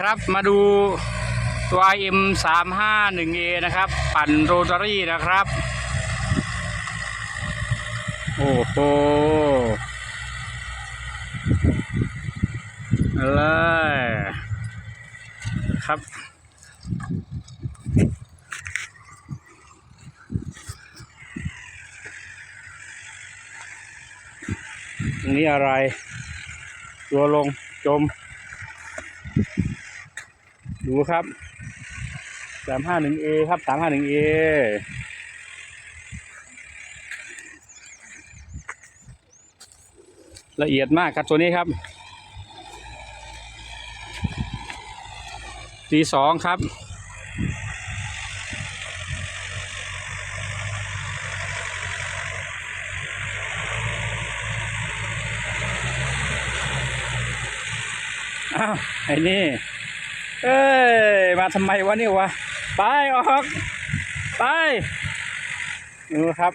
ครับมาดูตัว M 3 5 1 A นะครับ ปั่นโรตารี่นะครับ โอ้โหเลยครับนนี้อะไร ตัวลงจม ดูครับสามห้าหนึ่งเอครับสามห้าหนึ่งเอละเอียดมากครับตัวนี้ครับตีสองครับ อ้าว ไอ้นี่ เอ้ย มาทำไมวะเนี่ยวะ ไปออก ไปดูครับ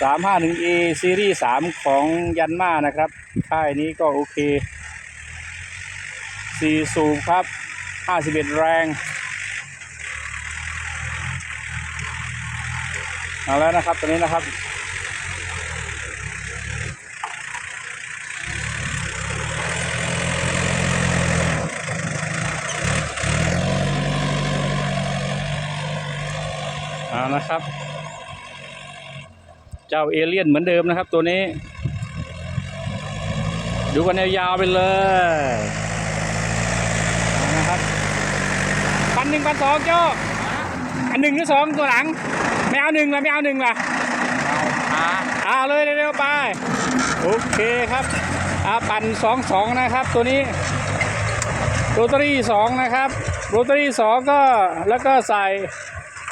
สามห้าหนึ่งเอซีรีส์สามของยันมานะครับ ค่ายนี้ก็โอเคสี่สูบครับห้าสิบเอ็ดแรง เอาแล้วนะครับตัวนี้นะครับ นะครับ เจ้าเอเลี่ยนเหมือนเดิมนะครับ ตัวนี้ ดูกันยาวๆไปเลยเอานะครับปันหนึ่งปันสองโจ้อันหนึ่งหรือสองตัวหลัง ไม่เอาหนึ่งละไม่เอาหนึ่งละเอาเลยเร็วๆไป โอเคครับอาปั่นสองสองนะครับ ตัวนี้โรตารี่สองนะครับโรตารี่สองก็แล้วก็ใส่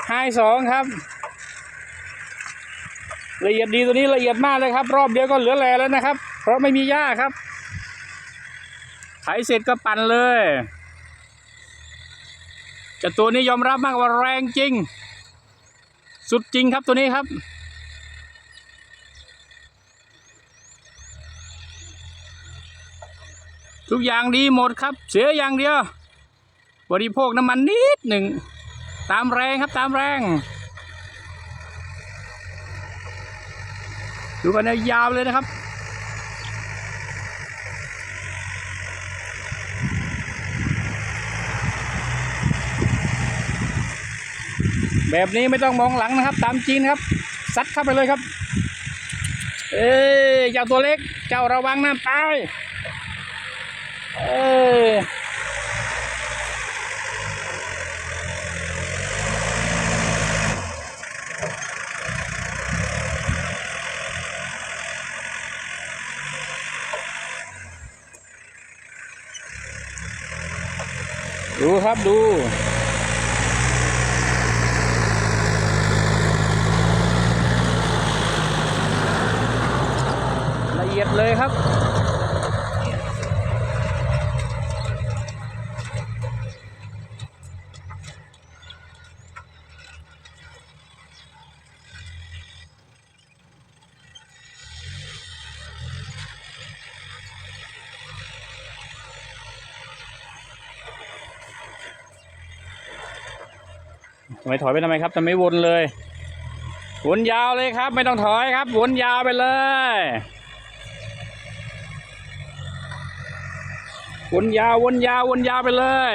ไฮสองครับ ละเอียดดีตัวนี้ละเอียดมากเลยครับ รอบเดียวก็เหลือแลแล้วนะครับ เพราะไม่มีหญ้าครับไถเสร็จก็ปั่นเลยจะตัวนี้ยอมรับมากว่าแรงจริง สุดจริงครับตัวนี้ครับทุกอย่างดีหมดครับ เสียอย่างเดียว บริโภคน้ำมันนิดหนึ่ง ตามแรงครับตามแรง ดูกันยาวเลยนะครับ แบบนี้ไม่ต้องมองหลังนะครับ ตามจริงนครับซัดเข้าไปเลยครับ เอ้ยเจ้าตัวเล็ก เจ้าระวังนะตาย เอ้ ยดูครับดู ละเอียดเลยครับ ไมถอยไปทำไมครับทำไมวนเลยวนยาวเลยครับ ไม่ต้องถอยครับวนยาวไปเลยวนยาววนยาววนยาวไปเลย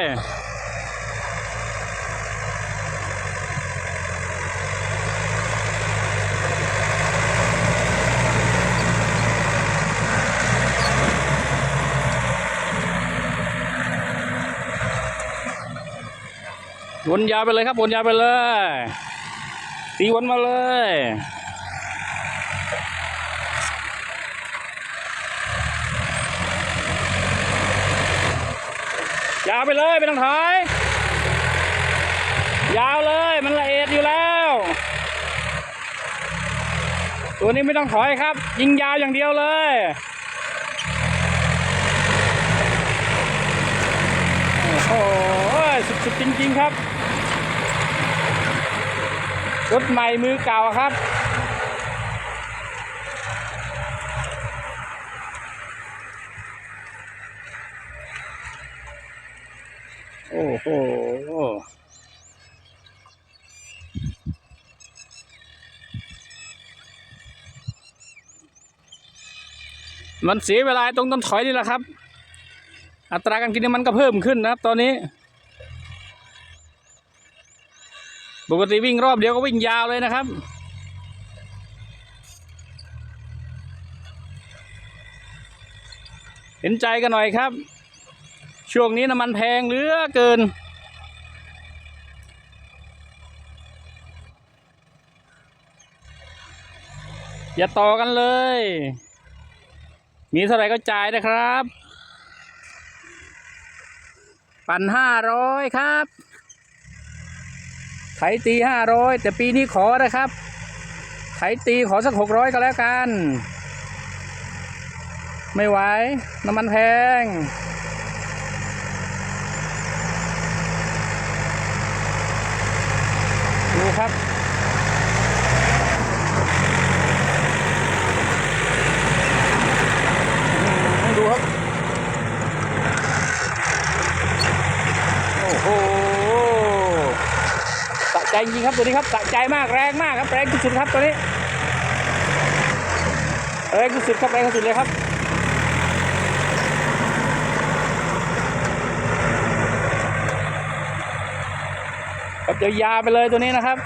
วนยาวไปเลยครับวนยาวไปเลยตีวนมาเลยยาวไปเลยไม่ต้องถอยยาวเลยมันละเอียดอยู่แล้ว ตัวนี้ไม่ต้องถอยครับ ยิงยาวอย่างเดียวเลยโอ้โหสุดๆจริงๆครับ รถใหม่มือเก่าครับ โอ้โหมันเสียเวลาตรงต้นถอยนี่แหละครับ อัตราการกินมันก็เพิ่มขึ้นนะครับ ตอนนี้ ปกติวิ่งรอบเดียวก็วิ่งยาวเลยนะครับเห็นใจกันหน่อยครับ ช่วงนี้น้ำมันแพงเหลือเกิน อย่าต่อกันเลย มีเท่าไหร่ก็จ่ายนะครับ ปั่นห้าร้อยครับ ไถตีห้าร้อยแต่ปีนี้ขอนะครับไถตีขอสักหกร้อยก็แล้วกัน ไม่ไหว น้ำมันแพง ดูครับ ดูครับ โอ้โหสะ ใจจริงครับตัวนี้ครับสะใจมากแรงมากครับแรงสุดครับตัวนี้แรงสุดครับแรงสุดเลยครับครับยาวๆไปเลยตัวนี้นะครับ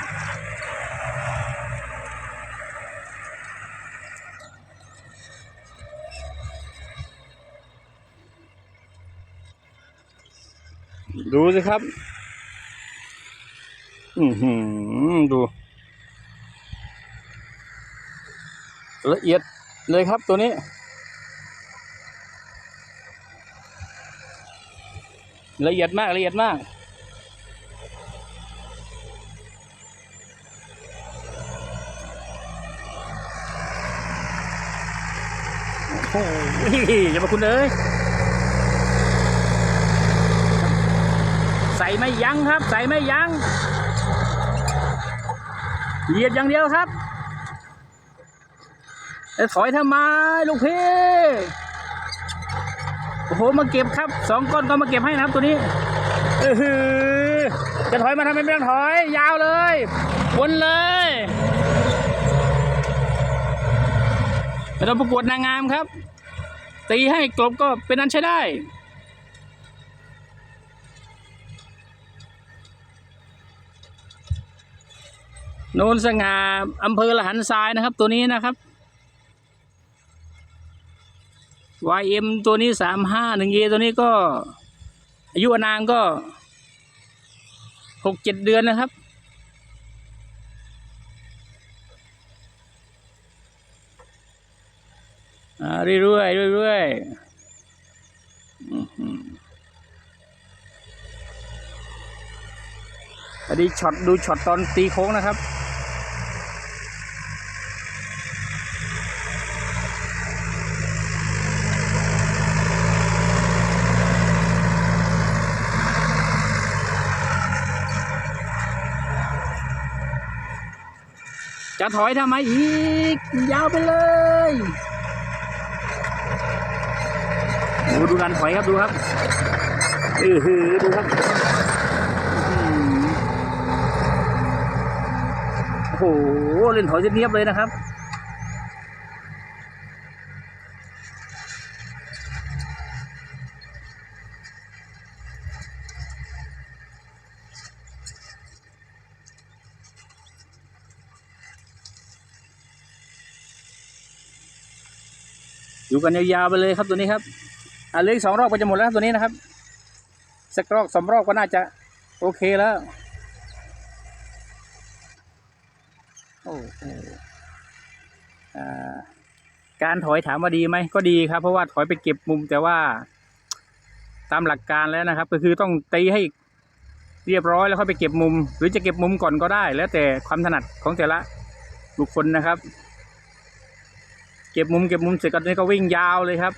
ดูสิครับ อือหือดู ละเอียดเลยครับตัวนี้ ละเอียดมากละเอียดมากโอ้โหอย่ามาคุณเอ้ยใส่ไม่ยั้งครับ ใส่ไม่ยั้ง เหยียดอย่างเดียวครับจะถอยทำไมลูกพี่โอ้โหมาเก็บครับสองก้อนก็มาเก็บให้นะครับตัวนี้เออจะถอยมาทำไมไม่ต้องถอย ยาวเลยวนเลยไม่ต้องประกวดนางงามครับ ตีให้กลบก็เป็นอันใช้ได้ โนนสง่าอำเภอละหันทรายนะครับ ตัวนี้นะครับ YM ตัวนี้สามห้าหนึ่งเอตัวนี้ก็ อายุอานางก็หกเจ็ดเดือนนะครับอ่าเรื่อยๆเรื่อยๆอื้อหืออันนี้ช็อตดูช็อตตอนตีโค้งนะครับ จะถอยทำไมอีก ยาวไปเลยโอ้ดูการถอยครับดูครับเออฮือดูครับโอ้โหเล่นถอยเนียบเลยนะครับ อยู่กันยาวๆไปเลยครับตัวนี้ครับอ่าเหลืออีกสองรอบก็จะหมดแล้วตัวนี้นะครับสักรอบสองรอบก็น่าจะโอเคแล้วโอ้โหอ่าการถอยถามว่าดีไหมก็ดีครับ เพราะว่าถอยไปเก็บมุมแต่ว่า ตามหลักการแล้วนะครับ ก็คือต้องตีให้เรียบร้อยแล้วค่อยไปเก็บมุม หรือจะเก็บมุมก่อนก็ได้ แล้วแต่ความถนัดของแต่ละบุคคลนะครับ ก็บมุมเก็บมุมเสร็จก็นี่ก็วิ่งยาวเลยครับ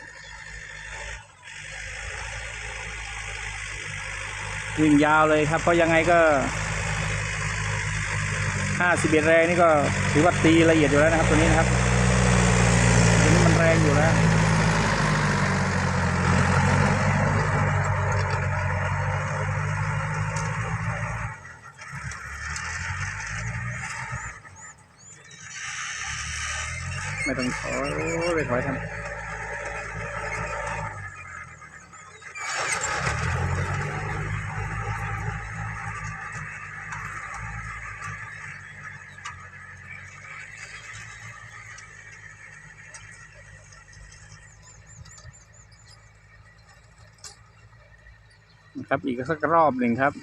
วิ่งยาวเลยครับเพราะยังไงก็ห้าสิบเอ็ดแรงนี่ก็ถือว่าตีละเอียดอยู่แล้วนะครับตัวนี้นะครับตัวนี้มันแรงอยู่แล้ว ไม่ต้องถอย ไปถอยทำครับอีกสักรอบหนึ่งครับ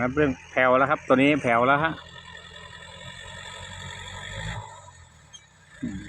นะครับเรื่องแผ่วแล้วครับ ตัวนี้แผ่วแล้วฮะอืม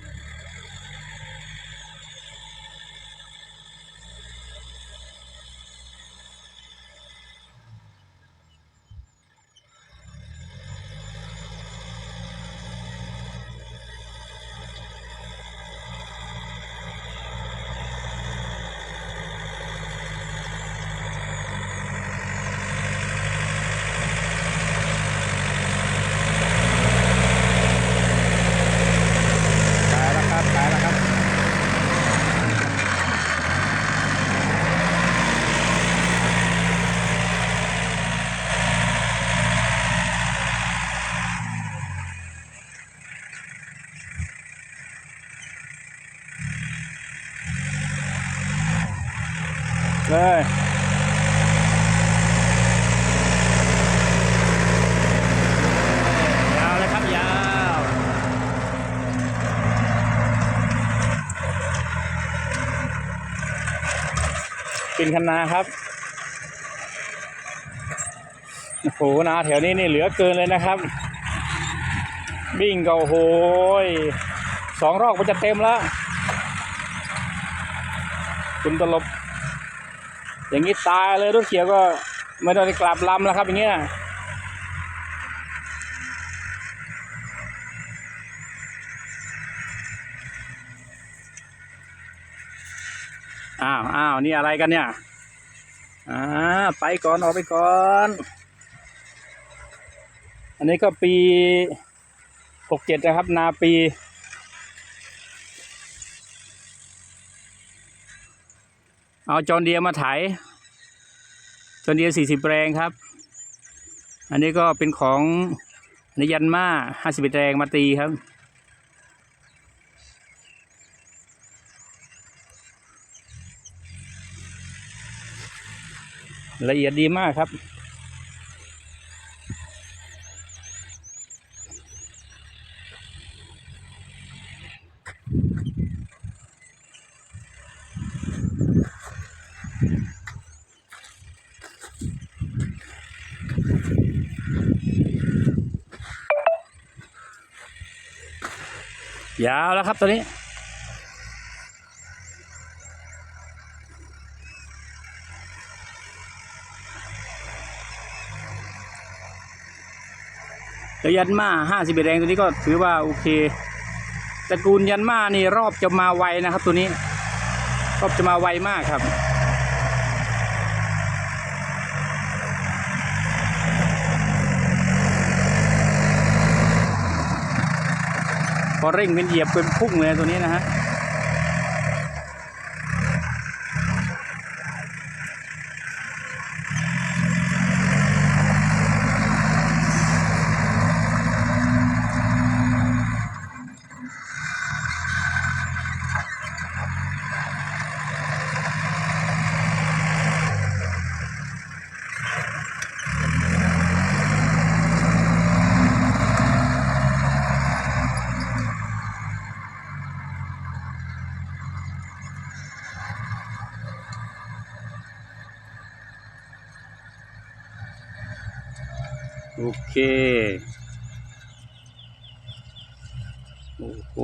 ตายแล้วครับตายแล้วครับ เลยยาวเลยครับ ยาว กินคันนาครับโอ้โหนาแถวนี้นี่เหลือเกินเลยนะครับวิ่งก็โอ้โหยสองรอบมันจะเต็มแล้ว คุณตลบ อย่างนี้ตายเลยรถเขียวก็ไม่ต้องไปกลับลำแล้วครับอย่างเงี้ย อ้าวอ้าวนี่อะไรกันเนี่ยอ่าไปก่อนออกไปก่อน อันนี้ก็ปีหกเจ็ดนะครับ นาปี เอาจอนเดียมาไถจอนเดียสี่สิบแรงครับ อันนี้ก็เป็นของนนี้ยันมาห้าสิบแรงมาตีครับ ละเอียดดีมากครับ ยาวแล้วครับตัวนี้ แล้วยันมาห้าสิบแรงตัวนี้ก็ถือว่าโอเคตระกูลยันมานี่รอบจะมาไวนะครับตัวนี้ รอบจะมาไวมากครับพอเร่งเป็นเหยียบเป็นพุ่งเลยตัวนี้นะฮะ โอเค โอ้โห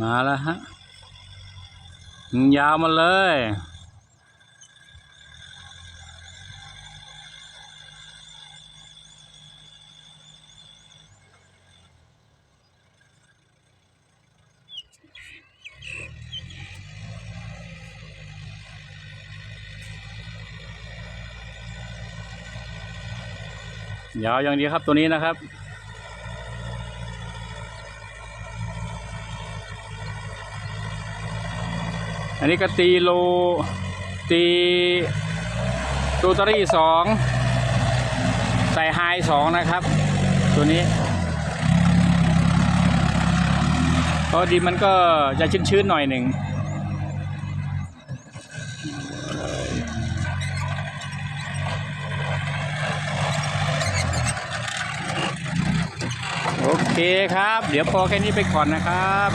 มาแล้วฮะยาวมาเลย ยาวอย่างดีครับตัวนี้นะครับ อันนี้ก็ตีโลตีตูตอรี่สองใส่ไฮสองนะครับ ตัวนี้เพราะดินมันก็จะชื้นๆหน่อยหนึ่ง เคครับ เดี๋ยวพอแค่นี้ไปก่อนนะครับ